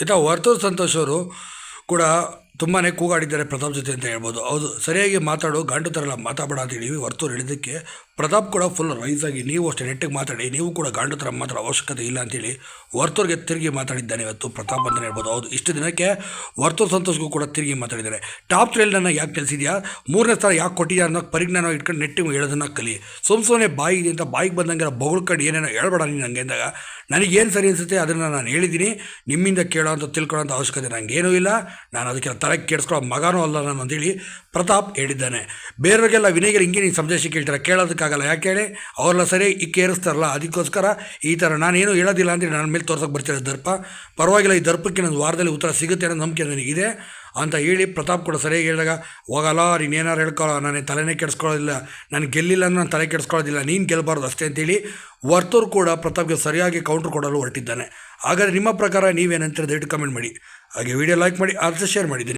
ಇತ್ತ ವರ್ತೂರು ಸಂತೋಷ್ ಅವರು ಕೂಡ ತುಂಬಾ ಕೂಗಾಡಿದ್ದಾರೆ ಪ್ರತಾಪ್ ಜೊತೆ ಅಂತ ಹೇಳ್ಬೋದು. ಹೌದು, ಸರಿಯಾಗಿ ಮಾತಾಡು, ಗಂಡು ಥರ ಎಲ್ಲ ಮಾತಾಡಬೇಡ ಅಂತ ಹೇಳಿ ಹೊರತು ಹೇಳಿದ್ದಕ್ಕೆ ಪ್ರತಾಪ್ ಕೂಡ ಫುಲ್ ರೈಸ್ ಆಗಿ ನೀವು ಅಷ್ಟೇ ನೆಟ್ಟಿಗೆ ಮಾತಾಡಿ, ನೀವು ಕೂಡ ಗಂಡು ಥರ ಮಾತ್ರ ಅವಶ್ಯಕತೆ ಇಲ್ಲ ಅಂತೇಳಿ ವರ್ತೂರ್ಗೆ ತಿರುಗಿ ಮಾತಾಡಿದ್ದಾನೆ ಇವತ್ತು ಪ್ರತಾಪ್ ಅಂತಲೇ ಹೇಳ್ಬೋದು. ಹೌದು, ಇಷ್ಟು ದಿನಕ್ಕೆ ವರ್ತೂರ್ ಸಂತೋಷ್ಗೂ ಕೂಡ ತಿರುಗಿ ಮಾತಾಡಿದ್ದಾರೆ. ಟಾಪ್ ತ್ರೀಯಲ್ಲಿ ನನ್ನ ಯಾಕೆ ಕಲಿಸಿದ್ಯಾ ಮೂರನೇ ಸ್ಥಳ ಯಾಕೆ ಕೊಟ್ಟಿದ್ಯಾ ಅನ್ನೋ ಪರಿಜ್ಞಾನ ಇಟ್ಕೊಂಡು ನೆಟ್ಟಿಗೆ ಹೇಳೋದನ್ನ ಕಲಿ. ಸುಮ್ ಸುಮ್ಮನೆ ಇದೆ ಅಂತ, ಬಾಯಿಗೆ ಬಂದಂಗೆ ಬೊಗಳ್ಕೊಂಡು ಏನೇನೋ ಹೇಳ್ಬೇಡ ನೀನು ನನಗೆ ಅಂದಾಗ, ನನಗೇನು ಸರಿ ಅನಿಸುತ್ತೆ ಅದನ್ನು ನಾನು ಹೇಳಿದ್ದೀನಿ, ನಿಮ್ಮಿಂದ ಕೇಳೋ ಅಂತ ತಿಳ್ಕೊಳ್ಳೋ ಅಂತ ಅವಶ್ಯಕತೆ ನನಗೇನೂ ಇಲ್ಲ, ನಾನು ಅದಕ್ಕೆ ತಲೆ ಕೆಡಿಸ್ಕೊಳ್ಳೋ ಮಗನೂ ಅಲ್ಲ ನಾನು ಅಂತೇಳಿ ಪ್ರತಾಪ್ ಹೇಳಿದ್ದಾನೆ. ಬೇರೆಯವ್ರಿಗೆಲ್ಲ ವಿನಯ್ಗೆ ಹಿಂಗೆ ನೀವು ಸಂದೇಶ ಕೇಳ್ತಾರೆ? ಕೇಳೋದಕ್ಕಾಗಲ್ಲ. ಯಾಕೆ ಹೇಳಿ? ಅವರೆಲ್ಲ ಸರಿ ಈ ಕೇರಿಸ್ತಾರಲ್ಲ ಅದಕ್ಕೋಸ್ಕರ ಈ ಥರ ನಾನೇನು ಹೇಳೋದಿಲ್ಲ ಅಂತೇಳಿ ನನ್ನ ಮೇಲೆ ತೋರ್ಸೋಕೆ ಬರ್ತಿರೋ ದರ್ಪ? ಪರವಾಗಿಲ್ಲ, ಈ ದರ್ಪಕ್ಕೆ ನನ್ನ ವಾರದಲ್ಲಿ ಉತ್ತರ ಸಿಗುತ್ತೆ ಅನ್ನೋ ನಂಬಿಕೆ ನನಗಿದೆ ಅಂತ ಹೇಳಿ ಪ್ರತಾಪ್ ಕೂಡ ಸರಿಯಾಗಿ ಹೇಳಿದಾಗ, ಹೋಗಲ್ಲ ನೀನು ಏನಾರು ಹೇಳ್ಕೊಳ್ಳೋ ನಾನು ತಲೆನೇ ಕೆಡಿಸ್ಕೊಳ್ಳೋದಿಲ್ಲ. ನಾನು ಗೆಲ್ಲಿಲ್ಲ ಅಂದ್ರೆ ನಾನು ತಲೆ ಕೆಡಿಸ್ಕೊಳ್ಳೋದಿಲ್ಲ. ನೀನು ಗೆಲ್ಲಬಾರ್ದು ಅಷ್ಟೇ ಅಂತೇಳಿ ವರ್ತೂರು ಕೂಡ ಪ್ರತಾಪ್ಗೆ ಸರಿಯಾಗಿ ಕೌಂಟ್ರ್ ಕೊಡಲು ಹೊರಟಿದ್ದಾನೆ. ಹಾಗಾದರೆ ನಿಮ್ಮ ಪ್ರಕಾರ ನೀವೇನಂತೀರ? ದಯವಿಟ್ಟು ಕಮೆಂಟ್ ಮಾಡಿ. ಹಾಗೆ ವಿಡಿಯೋ ಲೈಕ್ ಮಾಡಿ ಅದು ಶೇರ್ ಮಾಡಿದ್ದೀನಿ.